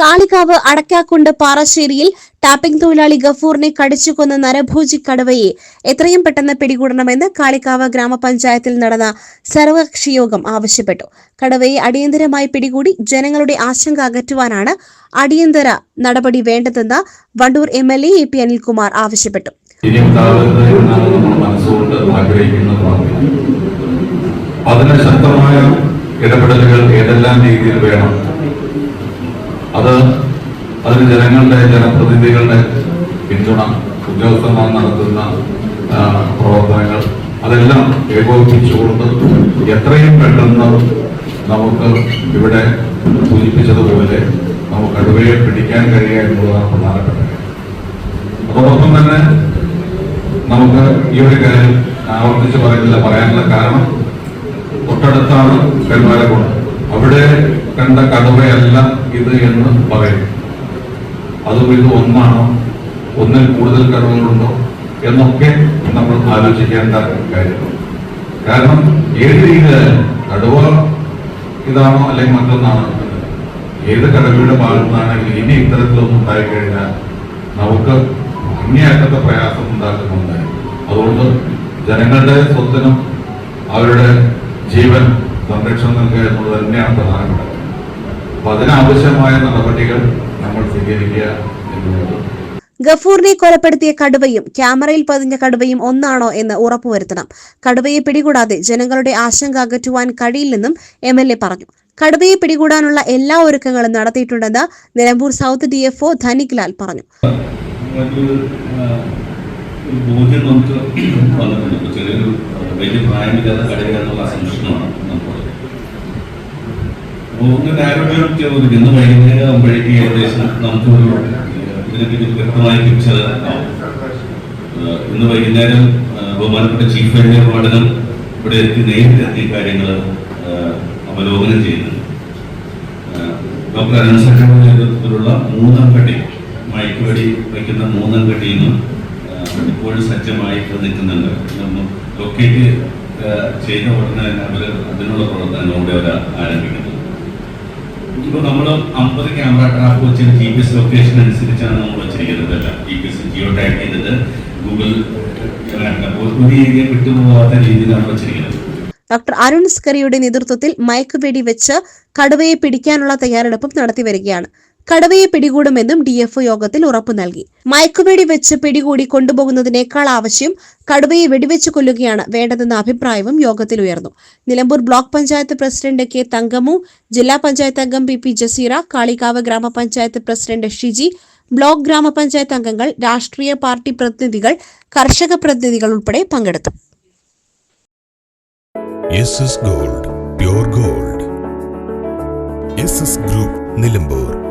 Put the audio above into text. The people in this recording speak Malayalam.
കാളികാവ് അടക്കാക്കുണ്ട് പാറശ്ശേരിയിൽ. ടാപ്പിംഗ് തൊഴിലാളി ഗഫൂറിനെ കടിച്ചു കൊന്ന നരഭോജി കടവയെ എത്രയും പെട്ടെന്ന് പിടികൂടണമെന്ന് കാളികാവ് ഗ്രാമപഞ്ചായത്തിൽ നടന്ന സർവകക്ഷി യോഗം ആവശ്യപ്പെട്ടു. കടവയെ അടിയന്തരമായി പിടികൂടി ജനങ്ങളുടെ ആശങ്ക അകറ്റുവാനാണ് അടിയന്തര നടപടി വേണ്ടതെന്ന് Wandoor M L A P Anilkumar ആവശ്യപ്പെട്ടു. ഇടപെടലുകൾ ഏതെല്ലാം രീതിയിൽ വേണം? അത് അതിന് ജനങ്ങളുടെ ജനപ്രതിനിധികളുടെ പിന്തുണ ഉദ്യോഗസ്ഥന്മാർ നടത്തുന്ന പ്രവർത്തനങ്ങൾ അതെല്ലാം ഏകോപിപ്പിച്ചുകൊണ്ട് എത്രയും പെട്ടെന്ന് നമുക്ക് ഇവിടെ സൂചിപ്പിച്ചതുപോലെ നമുക്ക് അടുവയെ പിടിക്കാൻ കഴിയുക എന്നുള്ളതാണ് പ്രധാനപ്പെട്ട കാര്യം. അതോടൊപ്പം തന്നെ നമുക്ക് ഈ ഒരു കാര്യം ആവർത്തിച്ച് പറയുന്നില്ല പറയാനുള്ള കാരണം തൊട്ടടുത്താണ് കരുവാരക്കുണ്ട് അവിടെ കണ്ട കടുവയല്ല ഇത് എന്ന് പറയും. അതും ഇത് ഒന്നാണോ? ഒന്നിൽ കൂടുതൽ കടുവകളുണ്ടോ? എന്നൊക്കെ നമ്മൾ ആലോചിക്കേണ്ട കാര്യമാണ് കാരണം ഏത് രീതിയിലായാലും കടുവ ഇതാണോ അല്ലെങ്കിൽ മറ്റൊന്നാണോ? ഏത് കടകളുടെ ഭാഗത്തു നിന്നാണെങ്കിലും ഇനി ഇത്തരത്തിലൊന്നും ഉണ്ടായിക്കഴിഞ്ഞാൽ നമുക്ക് അങ്ങേയറ്റത്തെ പ്രയാസം ഉണ്ടാക്കുന്നുണ്ട് അതുകൊണ്ട് ജനങ്ങളുടെ സ്വത്തിനും അവരുടെ ജീവൻ സംരക്ഷണം നൽകുക എന്നുള്ളത് തന്നെയാണ് പ്രധാനപ്പെട്ടത്. അപ്പൊ അതിനാവശ്യമായ നടപടികൾ നമ്മൾ സ്വീകരിക്കുക എന്നുള്ളത്. ഗഫൂറിനെ കൊലപ്പെടുത്തിയ കടുവയും ക്യാമറയിൽ പതിഞ്ഞ കടുവയും ഒന്നാണോ എന്ന് ഉറപ്പുവരുത്തണം. കടുവയെ പിടികൂടാതെ ജനങ്ങളുടെ ആശങ്ക അകറ്റുവാൻ കഴിയില്ലെന്നും എം എൽ എ പറഞ്ഞു. കടുവയെ പിടികൂടാനുള്ള എല്ലാ ഒരുക്കങ്ങളും നടത്തിയിട്ടുണ്ടെന്ന് Nilambur south D F O Dhanik Lal പറഞ്ഞു. ബോധ്യം നമുക്ക് ചെറിയൊരു വലിയ പ്രായമില്ലാത്ത അപ്പോൾ ഒന്ന് ആരോഗ്യം ഒരു ഇന്ന് വൈകുന്നേരം ആകുമ്പോഴേക്കും ഏകദേശം നമുക്കൊരു ഇതിനെപ്പറ്റി വ്യക്തമായ പിക്ചർ ആവും. ഇന്ന് വൈകുന്നേരം ബഹുമാനപ്പെട്ട ചീഫ് എഞ്ചിനീയർ വാർഡനും ഇവിടെ എത്തി നേരിട്ട് എത്തി കാര്യങ്ങൾ അവലോകനം ചെയ്യുന്നുണ്ട്. ഡോക്ടർ അനന്ത് സെക്രട്ടറി നേതൃത്വത്തിലുള്ള മൂന്നാം ടീം മയക്കുവടി വയ്ക്കുന്ന മൂന്നാം ടീം ഇപ്പോഴും സജ്ജമായിട്ട് നിൽക്കുന്നുണ്ട്. ലൊക്കേറ്റ് ചെയ്ത ഉടനെ അവർ അതിനുള്ള പ്രവർത്തനങ്ങൾ കൂടെ അവർ ആരംഭിക്കുന്നത് ഇപ്പോൾ നമ്മൾ അമ്പത് ക്യാമറ ട്രാപ്പ് വെച്ചിട്ട് ജി പി എസ് ലൊക്കേഷൻ അനുസരിച്ചാണ് നമ്മൾ വെച്ചിരിക്കുന്നത് അല്ല G P S geo tag ചെയ്തത് ഗൂഗിൾ ഒരു ഏരിയ വിട്ടുപോകാത്ത രീതിയിലാണ് ഡോക്ടർ അരുൺ സ്കറിയുടെ നേതൃത്വത്തിൽ മയക്കുവെടി വെച്ച് കടുവയെ പിടിക്കാനുള്ള തയ്യാറെടുപ്പും നടത്തി വരികയാണ്. കടുവയെ പിടികൂടുമെന്നും ഡി എഫ് യോഗത്തിൽ ഉറപ്പു നൽകി. മയക്കുവെടി വെച്ച് പിടികൂടി കൊണ്ടുപോകുന്നതിനേക്കാൾ ആവശ്യം കടുവയെ വെടിവെച്ച് കൊല്ലുകയാണ് വേണ്ടതെന്ന അഭിപ്രായവും യോഗത്തിൽ ഉയർന്നു. Nilambur block panchayat president K Thankamu ജില്ലാ പഞ്ചായത്ത് അംഗം പി പി ജസീറ കാളികാവ് ഗ്രാമപഞ്ചായത്ത് പ്രസിഡന്റ് ഷിജി ബ്ലോക്ക് ഗ്രാമപഞ്ചായത്ത് അംഗങ്ങൾ രാഷ്ട്രീയ പാർട്ടി പ്രതിനിധികൾ കർഷക പ്രതിനിധികൾ ഉൾപ്പെടെ പങ്കെടുത്തു. Gold gold. ഗ്രൂപ്പ് നിലമ്പൂർ.